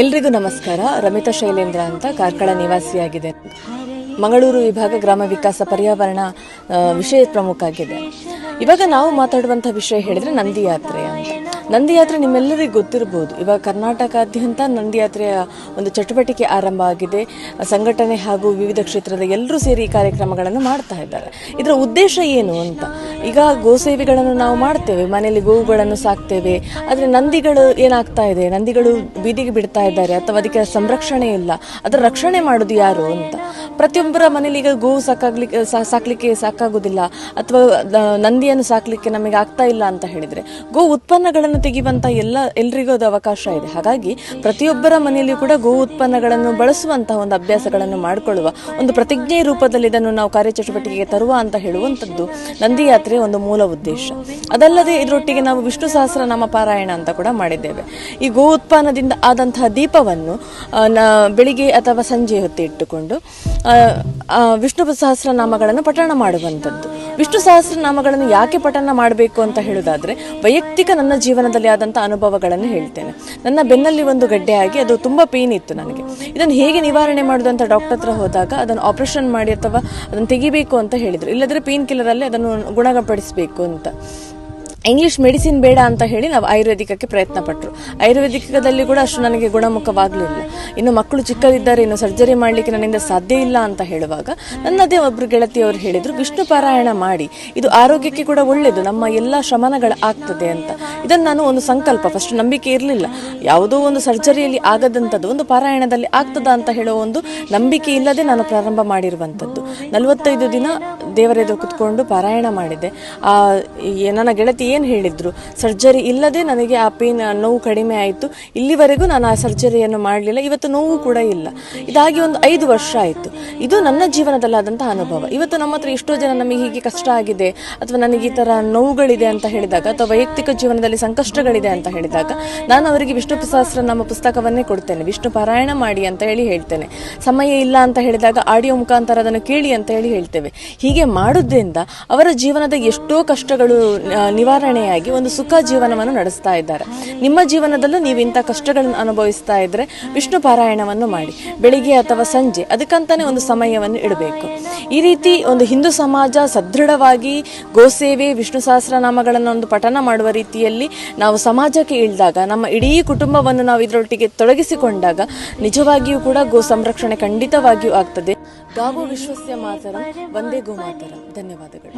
ಎಲ್ರಿಗೂ ನಮಸ್ಕಾರ. ರಮಿತಾ ಶೈಲೇಂದ್ರ ಅಂತ ಕಾರ್ಕಳ ನಿವಾಸಿಯಾಗಿದೆ. ಮಂಗಳೂರು ವಿಭಾಗ ಗ್ರಾಮ ವಿಕಾಸ ಪರ್ಯಾವರಣ ವಿಷಯ ಪ್ರಮುಖ ಆಗಿದೆ. ಇವಾಗ ನಾವು ಮಾತಾಡುವಂಥ ವಿಷಯ ಹೇಳಿದ್ರೆ ನಂದಿ ಯಾತ್ರೆ ನಂದಿ ಯಾತ್ರೆ ನಿಮ್ಮೆಲ್ಲರಿಗೂ ಗೊತ್ತಿರಬಹುದು ಇವಾಗ ಕರ್ನಾಟಕಾದ್ಯಂತ ನಂದಿ ಯಾತ್ರೆಯ ಒಂದು ಚಟುವಟಿಕೆ ಆರಂಭ ಆಗಿದೆ. ಸಂಘಟನೆ ಹಾಗೂ ವಿವಿಧ ಕ್ಷೇತ್ರದ ಎಲ್ಲರೂ ಸೇರಿ ಈ ಕಾರ್ಯಕ್ರಮಗಳನ್ನು ಮಾಡ್ತಾ ಇದ್ದಾರೆ. ಇದರ ಉದ್ದೇಶ ಏನು ಅಂತ? ಈಗ ಗೋಸೇವೆಗಳನ್ನು ನಾವು ಮಾಡ್ತೇವೆ. ಮನೆಯಲ್ಲಿ ಗೋವುಗಳನ್ನು ಸಾಕ್ತೇವೆ. ಆದರೆ ನಂದಿಗಳು ಏನಾಗ್ತಾ ಇದೆ? ನಂದಿಗಳು ಬೀದಿಗೆ ಬಿಡ್ತಾ ಇದ್ದಾರೆ ಅಥವಾ ಅದಕ್ಕೆ ಸಂರಕ್ಷಣೆ ಇಲ್ಲ. ಅದರ ರಕ್ಷಣೆ ಮಾಡೋದು ಯಾರು ಅಂತ? ಪ್ರತಿಯೊಬ್ಬರ ಮನೇಲಿ ಈಗ ಗೋವು ಸಾಕಾಗ್ಲಿಕ್ಕೆ ಸಾಕ್ಲಿಕ್ಕೆ ಸಾಕಾಗೋದಿಲ್ಲ ಅಥವಾ ನಂದಿಯನ್ನು ಸಾಕಲಿಕ್ಕೆ ನಮಗೆ ಆಗ್ತಾ ಇಲ್ಲ ಅಂತ ಹೇಳಿದ್ರೆ ಗೋ ಉತ್ಪನ್ನಗಳನ್ನು ತೆಗೆಯುವಂತ ಎಲ್ಲ ಎಲ್ರಿಗೂ ಅದು ಅವಕಾಶ ಇದೆ. ಹಾಗಾಗಿ ಪ್ರತಿಯೊಬ್ಬರ ಮನೆಯಲ್ಲಿ ಕೂಡ ಗೋ ಉತ್ಪನ್ನಗಳನ್ನು ಬಳಸುವಂತಹ ಒಂದು ಅಭ್ಯಾಸಗಳನ್ನು ಮಾಡಿಕೊಳ್ಳುವ ಒಂದು ಪ್ರತಿಜ್ಞೆ ರೂಪದಲ್ಲಿ ಇದನ್ನು ನಾವು ಕಾರ್ಯಚಟುವಟಿಕೆಗೆ ತರುವ ಅಂತ ಹೇಳುವಂಥದ್ದು ನಂದಿ ಯಾತ್ರೆಯ ಒಂದು ಮೂಲ ಉದ್ದೇಶ. ಅದಲ್ಲದೆ ಇದರೊಟ್ಟಿಗೆ ನಾವು ವಿಷ್ಣು ಸಹಸ್ರನಾಮ ಪಾರಾಯಣ ಅಂತ ಕೂಡ ಮಾಡಿದ್ದೇವೆ. ಈ ಗೋ ಉತ್ಪನ್ನದಿಂದ ಆದಂತಹ ದೀಪವನ್ನು ಬೆಳಿಗ್ಗೆ ಅಥವಾ ಸಂಜೆ ಹೊತ್ತು ಇಟ್ಟುಕೊಂಡು ಆ, ಆ, ವಿಷ್ಣು ಸಹಸ್ರನಾಮಗಳನ್ನು ಪಠಣ ಮಾಡುವಂಥದ್ದು. ವಿಷ್ಣು ಸಹಸ್ರನಾಮಗಳನ್ನು ಯಾಕೆ ಪಠನ ಮಾಡಬೇಕು ಅಂತ ಹೇಳೋದಾದರೆ ವೈಯಕ್ತಿಕ ನನ್ನ ಜೀವನದಲ್ಲಿ ಆದಂಥ ಅನುಭವಗಳನ್ನು ಹೇಳ್ತೇನೆ. ನನ್ನ ಬೆನ್ನಲ್ಲಿ ಒಂದು ಗಡ್ಡೆ ಆಗಿ ಅದು ತುಂಬ ಪೇನ್ ಇತ್ತು ನನಗೆ. ಇದನ್ನು ಹೇಗೆ ನಿವಾರಣೆ ಮಾಡೋದು ಅಂತ ಡಾಕ್ಟರ್ ಹತ್ರ ಹೋದಾಗ ಅದನ್ನು ಆಪರೇಷನ್ ಮಾಡಿ ಅಥವಾ ಅದನ್ನು ತೆಗಿಬೇಕು ಅಂತ ಹೇಳಿದರು. ಇಲ್ಲದ್ರೆ ಪೇನ್ ಕಿಲ್ಲರಲ್ಲಿ ಅದನ್ನು ಗುಣಪಡಿಸಬೇಕು ಅಂತ. ಇಂಗ್ಲಿಷ್ ಮೆಡಿಸಿನ್ ಬೇಡ ಅಂತ ಹೇಳಿ ನಾವು ಆಯುರ್ವೇದಿಕಕ್ಕೆ ಪ್ರಯತ್ನ ಪಟ್ಟರು ಆಯುರ್ವೇದಿಕದಲ್ಲಿ ಕೂಡ ಅಷ್ಟು ನನಗೆ ಗುಣಮುಖವಾಗಲಿಲ್ಲ. ಇನ್ನು ಮಕ್ಕಳು ಚಿಕ್ಕದಿದ್ದಾರೆ, ಇನ್ನು ಸರ್ಜರಿ ಮಾಡಲಿಕ್ಕೆ ನನ್ನಿಂದ ಸಾಧ್ಯ ಇಲ್ಲ ಅಂತ ಹೇಳುವಾಗ ನನ್ನದೇ ಒಬ್ಬರು ಗೆಳತಿಯವರು ಹೇಳಿದರು, ವಿಷ್ಣು ಪಾರಾಯಣ ಮಾಡಿ. ಇದು ಆರೋಗ್ಯಕ್ಕೆ ಕೂಡ ಒಳ್ಳೆಯದು ನಮ್ಮ ಎಲ್ಲ ಶಮನಗಳು ಆಗ್ತದೆ ಅಂತ. ಇದನ್ನು ನಾನು ಒಂದು ಸಂಕಲ್ಪ ಫಸ್ಟ್ ನಂಬಿಕೆ ಇರಲಿಲ್ಲ. ಯಾವುದೋ ಒಂದು ಸರ್ಜರಿಯಲ್ಲಿ ಆಗದಂಥದ್ದು, ಒಂದು ಪಾರಾಯಣದಲ್ಲಿ ಆಗ್ತದ ಅಂತ ಹೇಳೋ ಒಂದು ನಂಬಿಕೆ ಇಲ್ಲದೆ ನಾನು ಪ್ರಾರಂಭ ಮಾಡಿರುವಂಥದ್ದು. ನಲವತ್ತೈದು ದಿನ ದೇವರೆದುರು ಕುತ್ಕೊಂಡು ಪಾರಾಯಣ ಮಾಡಿದೆ. ಆ ನನ್ನ ಗೆಳತಿ ಏನು ಹೇಳಿದ್ರು? ಸರ್ಜರಿ ಇಲ್ಲದೆ ನನಗೆ ಆ ಪೇನ್ ನೋವು ಕಡಿಮೆ ಆಯಿತು. ಇಲ್ಲಿವರೆಗೂ ನಾನು ಆ ಸರ್ಜರಿಯನ್ನು ಮಾಡಲಿಲ್ಲ. ಇವತ್ತು ನೋವು ಕೂಡ ಇಲ್ಲ. ಇದಾಗಿ ಒಂದು ಐದು ವರ್ಷ ಆಯಿತು. ಇದು ನನ್ನ ಜೀವನದಲ್ಲಾದಂಥ ಅನುಭವ. ಇವತ್ತು ನಮ್ಮ ಹತ್ರ ಎಷ್ಟೋ ಜನ ನಮಗೆ ಹೀಗೆ ಕಷ್ಟ ಆಗಿದೆ ಅಥವಾ ನನಗೆ ಈ ಥರ ನೋವುಗಳಿದೆ ಅಂತ ಹೇಳಿದಾಗ ಅಥವಾ ವೈಯಕ್ತಿಕ ಜೀವನದಲ್ಲಿ ಸಂಕಷ್ಟಗಳಿದೆ ಅಂತ ಹೇಳಿದಾಗ ನಾನು ಅವರಿಗೆ ವಿಷ್ಣು ಸಹಸ್ರ ನಮ್ಮ ಪುಸ್ತಕವನ್ನೇ ಕೊಡ್ತೇನೆ. ವಿಷ್ಣು ಪಾರಾಯಣ ಮಾಡಿ ಅಂತ ಹೇಳಿ ಹೇಳ್ತೇನೆ. ಸಮಯ ಇಲ್ಲ ಅಂತ ಹೇಳಿದಾಗ ಆಡಿಯೋ ಮುಖಾಂತರ ಅದನ್ನು ಕೇಳಿ ಅಂತ ಹೇಳಿ ಹೇಳ್ತೇವೆ. ಹೀಗೆ ಮಾಡೋದ್ರಿಂದ ಅವರ ಜೀವನದ ಎಷ್ಟೋ ಕಷ್ಟಗಳು ನಿವಾರಣೆಯಾಗಿ ಒಂದು ಸುಖ ಜೀವನವನ್ನು ನಡೆಸ್ತಾ ಇದ್ದಾರೆ. ನಿಮ್ಮ ಜೀವನದಲ್ಲೂ ನೀವು ಇಂಥ ಕಷ್ಟಗಳನ್ನು ಅನುಭವಿಸ್ತಾ ಇದ್ದರೆ ವಿಷ್ಣು ಪಾರಾಯಣವನ್ನು ಮಾಡಿ. ಬೆಳಿಗ್ಗೆ ಅಥವಾ ಸಂಜೆ ಅದಕ್ಕಂತಾನೆ ಒಂದು ಸಮಯವನ್ನು ಇಡಬೇಕು. ಈ ರೀತಿ ಒಂದು ಹಿಂದೂ ಸಮಾಜ ಸದೃಢವಾಗಿ ಗೋಸೇವೆ ವಿಷ್ಣು ಸಹಸ್ರನಾಮಗಳನ್ನು ಒಂದು ಪಠನ ಮಾಡುವ ರೀತಿಯಲ್ಲಿ ನಾವು ಸಮಾಜಕ್ಕೆ ಇಳಿದಾಗ, ನಮ್ಮ ಇಡೀ ಕುಟುಂಬವನ್ನು ನಾವು ಇದರೊಟ್ಟಿಗೆ ತೊಡಗಿಸಿಕೊಂಡಾಗ ನಿಜವಾಗಿಯೂ ಕೂಡ ಗೋ ಸಂರಕ್ಷಣೆ ಖಂಡಿತವಾಗಿಯೂ ಆಗ್ತದೆ. ಗಾವು ವಿಶ್ವಸ್ಯ ಮಾತರ ವಂದೇ ಗೋ ಮಾತರ ಧನ್ಯವಾದಗಳು.